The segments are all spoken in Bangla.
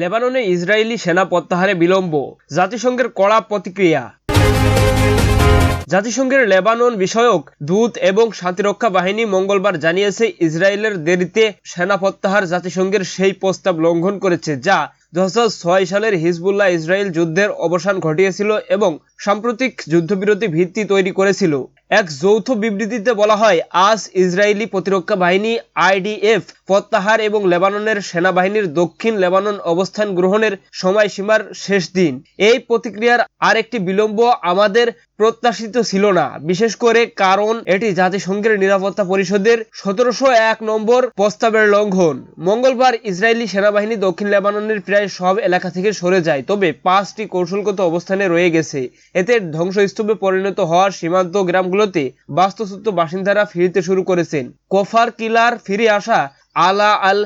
লেবাননে ইসরায়েলি সেনা প্রত্যাহারে বিলম্ব। জাতিসংঘের কড়া প্রতিক্রিয়া। জাতিসংঘের লেবানন বিষয়ক দূত এবং শান্তিরক্ষা বাহিনী মঙ্গলবার জানিয়েছে, ইসরায়েলের দেরিতে সেনা প্রত্যাহার জাতিসংঘের সেই প্রস্তাব লঙ্ঘন করেছে, যা দু ছয় সালের হিজবুল্লাহ ইসরায়েল যুদ্ধের অবসান ঘটিয়েছিল এবং সাম্প্রতিক যুদ্ধবিরতি ভিত্তি তৈরি করেছিল। এক যৌথ বিবৃতিতে বলা হয়, আজ ইসরায়েলি প্রতিরক্ষা বাহিনী, আইডিএফ, প্রত্যাহার এবং লেবাননের সেনাবাহিনীর দক্ষিণ লেবানন অবস্থান গ্রহণের সময়সীমার শেষ দিন। এই প্রতিক্রিয়ার আরেকটি বিলম্ব আমাদের প্রত্যাশিত ছিল না, বিশেষ করে কারণ এটি জাতিসংঘের নিরাপত্তা পরিষদের সতেরোশো এক নম্বর প্রস্তাবের লঙ্ঘন। মঙ্গলবার ইসরায়েলি সেনাবাহিনী দক্ষিণ লেবাননের প্রায় সব এলাকা থেকে সরে যায়, তবে পাঁচটি কৌশলগত অবস্থানে রয়ে গেছে। এতে ধ্বংসস্তূপে পরিণত হওয়ার সীমান্ত গ্রামগুলোতে বাস্তুচ্যুত বাসিন্দারা ফিরতে শুরু করেছেন। কফার কিলার ফিরে আসা আলা আল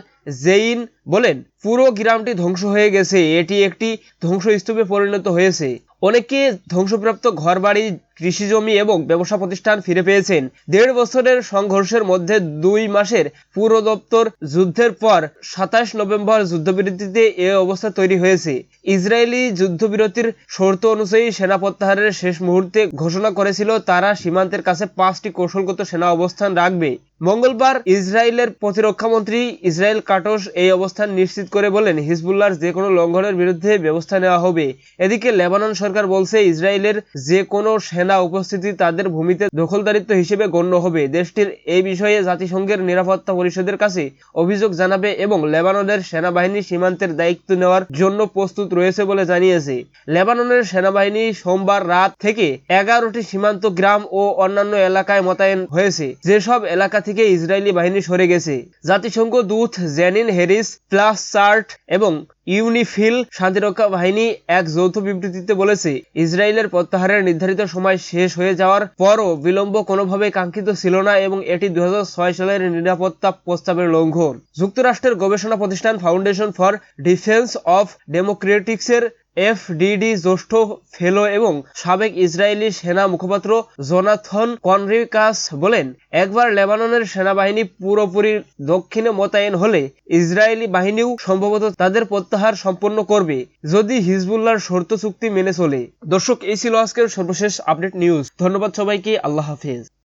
জেইন বলেন, পুরো গ্রামটি ধ্বংস হয়ে গেছে, এটি একটি ধ্বংসস্তূপে পরিণত হয়েছে। অনেকে ধ্বংসপ্রাপ্ত ঘরবাড়ি কৃষিজমি এবং ব্যবসা প্রতিষ্ঠান ফিরে পেয়েছেন। দেড় বছরের সংঘর্ষের মধ্যে দুই মাসের পুর দপ্তর যুদ্ধের পর সাতাশ নভেম্বর যুদ্ধবিরতিতে এ অবস্থা তৈরি হয়েছে। ইসরায়েলি যুদ্ধবিরতির শর্ত অনুযায়ী সেনা প্রত্যাহারের শেষ মুহূর্তে ঘোষণা করেছিল তারা সীমান্তের কাছে পাঁচটি কৌশলগত সেনা অবস্থান রাখবে। মঙ্গলবার ইসরায়েলের প্রতিরক্ষামন্ত্রী ইসরায়েল কাটোস এই অবস্থান নিশ্চিত করে বলেন, হিজবুল্লাহর যে কোনো লঙ্ঘনের বিরুদ্ধে ব্যবস্থা নেওয়া হবে। এদিকে লেবানন সরকার বলছে, ইসরায়েলের যে কোনো সেনা উপস্থিতি তাদের ভূমিতে দখলদারিত্ব হিসেবে গণ্য হবে। দেশটির এই বিষয়ে জাতিসংঘের নিরাপত্তা পরিষদের কাছে অভিযোগ জানাবে এবং লেবাননের সেনাবাহিনী সীমান্তের দায়িত্ব নেওয়ার জন্য প্রস্তুত রয়েছে বলে জানিয়েছে। লেবাননের সেনাবাহিনী সোমবার রাত থেকে এগারোটি সীমান্ত গ্রাম ও অন্যান্য এলাকায় মোতায়েন হয়েছে। যেসব এলাকা থেকে ইসরায়েলি বাহিনী সরে গেছে। জাতিসংঘ দূত জেনিন হেরিস প্লাস চার্ট এবং ইউনিফিল শান্তিরক্ষা বাহিনী এক যৌথ বিবৃতিতে বলেছে, ইসরায়েলের প্রত্যাহারের নির্ধারিত সময় শেষ হয়ে যাওয়ার পরও বিলম্ব কোনোভাবে কাঙ্ক্ষিত ছিল না এবং এটি দু হাজার ছয় সালের নিরাপত্তা প্রস্তাবের লঙ্ঘন। যুক্তরাষ্ট্রের গবেষণা প্রতিষ্ঠান ফাউন্ডেশন ফর ডিফেন্স অফ ডেমোক্রেটিক্সের এফডিডি জ্যেষ্ঠ ফেলো এবং সাবেক ইসরায়েলি সেনা মুখপাত্র জোনাথন কনরিকাস বলেন, একবার লেবাননের সেনাবাহিনী পুরোপুরি দক্ষিণে মোতায়েন হলে ইসরায়েলি বাহিনীও সম্ভবত তাদের প্রত্যাহার সম্পন্ন করবে, যদি হিজবুল্লাহর শর্ত চুক্তি মেনে চলে। দর্শক, এই ছিল আজকের সর্বশেষ আপডেট নিউজ। ধন্যবাদ সবাইকে, আল্লাহ হাফিজ।